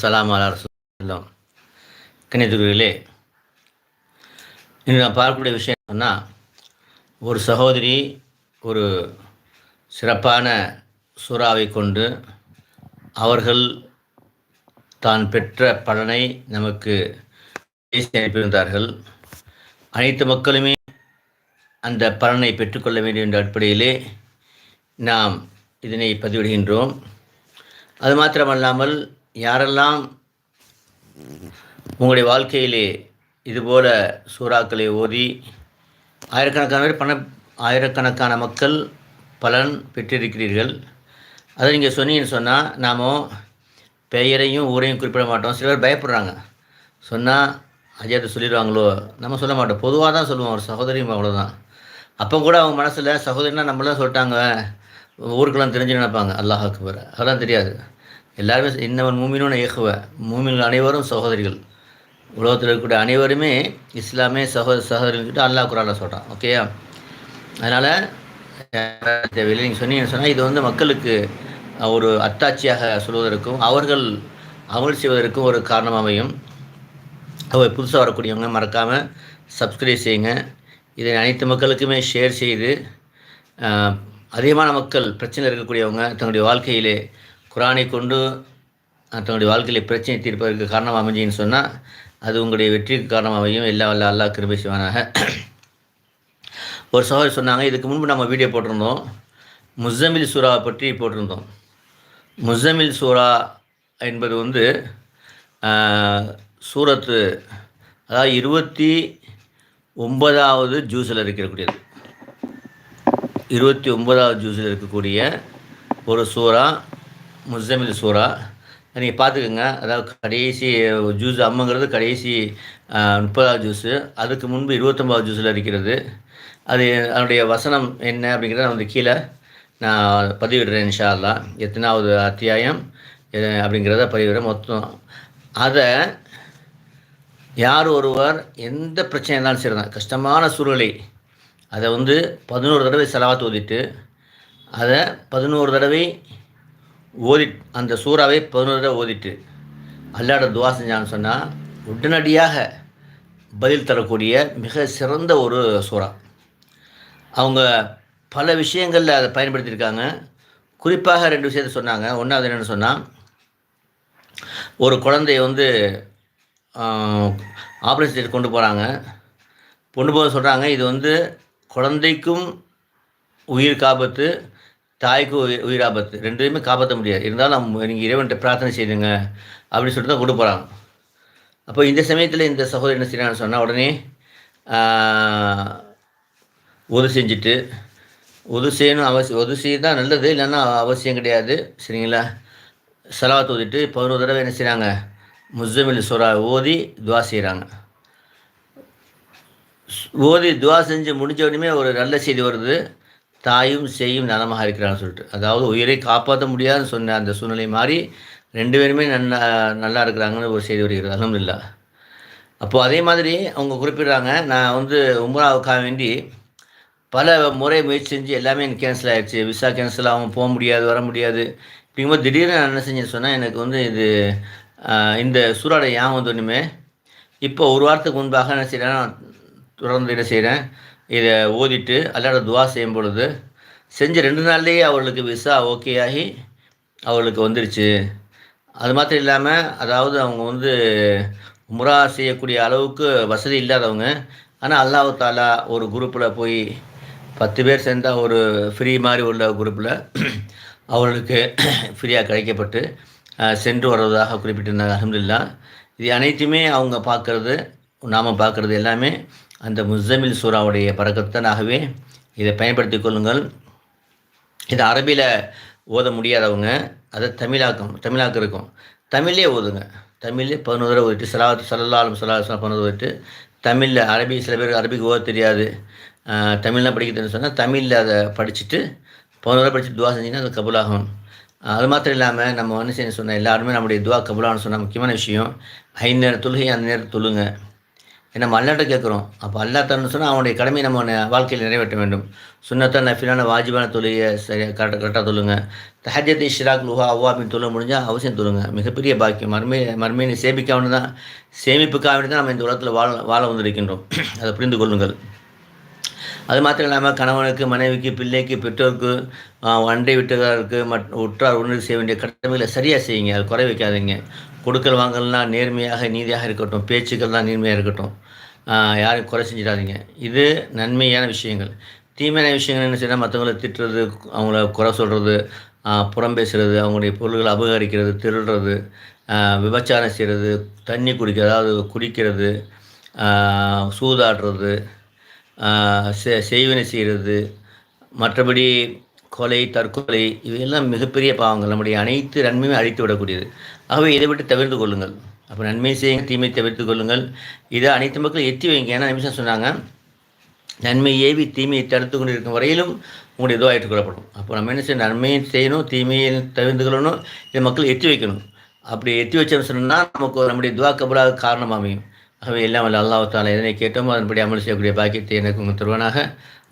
சலாம் அலாம் கணிதர்களே இன்று நான் பார்க்கக்கூடிய விஷயம் சொன்னால் ஒரு சகோதரி ஒரு சிறப்பான சூறாவை கொண்டு அவர்கள் தான் பெற்ற பலனை நமக்கு பேசி அனுப்பியிருந்தார்கள். அனைத்து மக்களுமே அந்த பலனை பெற்றுக்கொள்ள வேண்டும் என்ற அடிப்படையிலே நாம் இதனை பதிவிடுகின்றோம். அது மாத்திரமல்லாமல் யாரெல்லாம் உங்களுடைய வாழ்க்கையிலே இதுபோல் சூறாக்களை ஓதி ஆயிரக்கணக்கான பேர் பண ஆயிரக்கணக்கான மக்கள் பலன் பெற்றிருக்கிறீர்கள். அதை நீங்கள் சொன்னீங்கன்னு சொன்னால் நாம் பெயரையும் ஊரையும் குறிப்பிட மாட்டோம். சில பேர் பயப்படுறாங்க. சொன்னால் அஜயத்தை சொல்லிடுவாங்களோ? நம்ம சொல்ல மாட்டோம். பொதுவாக தான் சொல்லுவோம். ஒரு சகோதரியும் அவ்வளோதான் அப்போ கூட அவங்க மனசில் சகோதரினா நம்மளாம் சொல்லிட்டாங்க. ஊருக்கெல்லாம் தெரிஞ்சு நினைப்பாங்க. அல்லாஹ் அக்பர். அதெல்லாம் தெரியாது. எல்லாருமே இன்னவன் மூமினும் ஏகுவ மூமின்கள் அனைவரும் சகோதரிகள். உலகத்தில் இருக்கக்கூடிய அனைவருமே இஸ்லாமே சகோதர சகோதரிகிட்ட அல்லாஹ் குரானில் சொல்கிறான் ஓகேயா அதனால் தேவையில்லை. நீங்கள் சொன்னீங்கன்னு சொன்னால் இது வந்து மக்களுக்கு ஒரு அத்தாட்சியாக சொல்வதற்கும் அவர்கள் அமல் செய்வதற்கும் ஒரு காரணம் அமையும் அவர் புதுசாக வரக்கூடியவங்க மறக்காமல் சப்ஸ்கிரைப் செய்யுங்க. இதை அனைத்து மக்களுக்குமே ஷேர் செய்து அதிகமான மக்கள் பிரச்சனை இருக்கக்கூடியவங்க தங்களுடைய வாழ்க்கையிலே குரானை கொண்டு தன்னுடைய வாழ்க்கையில் பிரச்சனை தீர்ப்பதற்கு காரணம் அமைஞ்சின்னு சொன்னால் அது உங்களுடைய வெற்றிக்கு காரணம் அமையும் எல்லா வல்ல அல்லா கிருபை ஒரு சகோதரி சொன்னாங்க இதுக்கு முன்பு நம்ம வீடியோ போட்டிருந்தோம். முசமில் சூறாவை பற்றி போட்டிருந்தோம். முசமில் சூறா என்பது வந்து சூரத்து அதாவது இருபத்தி ஒன்பதாவது ஜூஸில் இருக்கக்கூடியது. இருபத்தி ஒன்பதாவது ஜூஸில் இருக்கக்கூடிய ஒரு சூறா முஸ்ஸமில் சூரா நீங்கள் பார்த்துக்கோங்க அதாவது கடைசி ஜூஸ் அம்முங்கிறது கடைசி முப்பதாவது ஜூஸு. அதுக்கு முன்பு இருபத்தொம்பதாவது ஜூஸில் இருக்கிறது அது அதனுடைய வசனம் என்ன அப்படிங்கிறத வந்து கீழே நான் பதிவிடுறேன் இன்ஷா அல்லா எத்தனாவது அத்தியாயம் அப்படிங்கிறத பதிவிடுறேன் மொத்தம். அதை யார் ஒருவர் எந்த பிரச்சனை இருந்தாலும் சரி தான் கஷ்டமான சூழ்நிலை அதை வந்து பதினோரு தடவை செலவாத்து ஓதிட்டு அதை பதினோரு தடவை ஓதி அந்த சூறாவை பதினோரு தடவை ஓதிட்டு அல்லாட துவா செஞ்சான்னு சொன்னால் உடனடியாக பதில் தரக்கூடிய மிக சிறந்த ஒரு சூறா. அவங்க பல விஷயங்களில் அதை பயன்படுத்தியிருக்காங்க. குறிப்பாக ரெண்டு விஷயத்த சொன்னாங்க. ஒன்றாவது என்னென்னு சொன்னால் ஒரு குழந்தைய வந்து ஆப்ரேஷன் கொண்டு போகிறாங்க கொண்டு போக சொல்கிறாங்க இது வந்து குழந்தைக்கும் உயிர் ஆபத்து தாய்க்கு உயிர் உயிர் ஆபத்து. ரெண்டுமே காப்பாற்ற முடியாது. இருந்தாலும் நம்ம நீங்கள் இறைவன்கிட்ட பிரார்த்தனை செய்துங்க. அப்படின்னு சொல்லிட்டு தான் கொண்டு போகிறாங்க அப்போ இந்த சமயத்தில் இந்த சகோதரி என்ன செய்யறான்னு சொன்னால் உடனே உதவி செஞ்சுட்டு உது செய்யணும் அவசியம் உதவி செய்ய தான் நல்லது இல்லைன்னா அவசியம் கிடையாது. சரிங்களா? செலவாத்து ஓதிட்டு பதினோரு தடவை என்ன செய்கிறாங்க முஸ்லிமில் சுறா ஓதி துவா செய்கிறாங்க ஓதி துவா செஞ்சு முடிஞ்ச உடனே ஒரு நல்ல செய்தி வருது. தாயும் செய்யும் நலமாக இருக்கிறான்னு சொல்லிட்டு. அதாவது உயிரை காப்பாற்ற முடியாதுன்னு சொன்ன அந்த சூழ்நிலை மாதிரி ரெண்டு பேருமே நல்லா நல்லா இருக்கிறாங்கன்னு ஒரு செய்தி வருகிறது. அலமதுல்லா அப்போது அதே மாதிரி அவங்க குறிப்பிடுறாங்க நான் வந்து உம்ராவுக்காக வேண்டி பல முறை முயற்சி செஞ்சு எல்லாமே எனக்கு கேன்சல் ஆகிடுச்சு விசா கேன்சல் ஆகும் போக முடியாது வர முடியாது. இப்படிங்கும்போது திடீர்னு நான் என்ன செஞ்சேன் சொன்னால் எனக்கு வந்து இது இந்த சூறாடை ஏன் வந்து ஒன்றுமே இப்போ ஒரு வாரத்துக்கு முன்பாக என்ன செய்கிறேன் தொடர்ந்து என்ன செய்கிறேன் இதை ஓதிட்டு அல்லாட துவா செய்யும் பொழுது செஞ்ச ரெண்டு நாள்லேயே அவர்களுக்கு விசா ஓகே ஆகி அவர்களுக்கு வந்துருச்சு. அது மாத்திரம் இல்லாமல் அதாவது அவங்க வந்து முறா செய்யக்கூடிய அளவுக்கு வசதி இல்லாதவங்க. ஆனால் அல்லாஹு தாலா ஒரு குரூப்பில் போய் பத்து பேர் சேர்ந்தால் ஒரு ஃப்ரீ மாதிரி உள்ள குரூப்பில் அவர்களுக்கு ஃப்ரீயாக கிடைக்கப்பட்டு சென்று வர்றதாக குறிப்பிட்டிருந்தாங்க. அஹமதுல்லா இது அனைத்துமே அவங்க பார்க்குறது நாம் பார்க்குறது எல்லாமே அந்த முஸ்ஸமில் சூறாவுடைய பறக்கத்தனாகவே. இதை பயன்படுத்தி கொள்ளுங்கள். இது அரபியில் ஓத முடியாதவங்க அதை தமிழாக்கம் தமிழாக்கம் இருக்கும். தமிழ்லேயே ஓதுங்க. தமிழ்லேயே பதினோரு தடவை ஓதிட்டு சலாத்து சல்லாலும் சலாஹ் பதினோரு ஓதிட்டு தமிழில் அரபி சில பேருக்கு அரபிக்கு ஓத தெரியாது. தமிழ்லாம் படிக்கிறதுன்னு சொன்னால் தமிழில் அதை படிச்சுட்டு பதினோரு படிச்சுட்டு துவா செஞ்சிங்கன்னா அது கபுலாகும். அது மாத்திரம் இல்லாமல் நம்ம வந்து செய்ய சொன்ன எல்லாருமே நம்முடைய துவா கபுலான்னு சொன்ன முக்கியமான விஷயம். ஐந்து நேரம் தொழுகை அந்த நேரம் தொழுங்க. நம்ம அல்லாட்ட கேட்குறோம்? அப்போ அல்லா தரணும்னு சொன்னால் அவனுடைய கடமை நம்ம வாழ்க்கையில் நிறைவேற்ற வேண்டும். சுன்னத்தான் நஃபிலான வாஜிபான தொழுகையை சரியாக கரெக்டாக கரெக்டாக தொழுங்க. தஹஜத் இஷ்ராக் லுஹா அவ்வாபின் தொழில் முடிஞ்சால் அவசியம் தொழுங்க. மிகப்பெரிய பாக்கியம். மர்மை மர்மையை சேமிக்காமனு தான் சேமிப்புக்காக வேண்டி தான் நம்ம இந்த உலகத்தில் வாழ வாழ வந்திருக்கின்றோம். அதை புரிந்து கொள்ளுங்கள். அது மாத்திரம் இல்லாமல் கணவனுக்கு மனைவிக்கு பிள்ளைக்கு பெற்றோருக்கு அண்டை வீட்டுக்காருக்கு மட் உற்றார் உணர்வு செய்ய வேண்டிய கடமைகளை சரியாக செய்யுங்க. அது குறை வைக்காதீங்க. கொடுக்கல் வாங்கலாம் நேர்மையாக நீதியாக இருக்கட்டும் பேச்சுக்கள்லாம் நேர்மையாக இருக்கட்டும் யாரும் குறை செஞ்சிடாதீங்க. இது நன்மையான விஷயங்கள். தீமையான விஷயங்கள் என்ன செய்யணும் மற்றவங்களை திட்டுறது அவங்கள குறை சொல்கிறது புறம் பேசுறது அவங்களுடைய பொருள்களை அபகரிக்கிறது திருடுறது விபச்சாரம் செய்கிறது தண்ணி குடிக்கிறது அதாவது குடிக்கிறது சூதாடுறது செ- செய்வினை செய்கிறது மற்றபடி கொலை தற்கொலை இவையெல்லாம் மிகப்பெரிய பாவங்கள். நம்முடைய அனைத்து நன்மையும் அழித்து விடக்கூடியது. ஆகவே இதை விட்டு தவிர்த்து கொள்ளுங்கள். அப்போ நன்மை செய்யுங்க தீமை தவிர்த்து கொள்ளுங்கள். இதை அனைத்து மக்களும் எத்தி வைங்க. ஏன்னா நிமிஷம் சொன்னாங்க நன்மை ஏவி தீமையை தடுத்து கொண்டு இருக்கும் வரையிலும் உங்களுடைய இதுவாக ஏற்றுக்கொள்ளப்படும். அப்போ நம்ம என்ன செய்யணும்? நன்மையை செய்யணும் தீமையை தவிர்த்து கொள்ளணும் இதை மக்கள் எத்தி வைக்கணும். அப்படி எத்தி வச்சோம்னு சொன்னால் நமக்கு நம்முடைய துவா கபலாக காரணமாக அமையும் ஆகவே எல்லாம் வல்ல அல்லாஹ் எதனை கேட்டோமோ அதன்படி அமல் செய்யக்கூடிய பாக்கியத்தை எனக்கு உங்கள் தருவனாக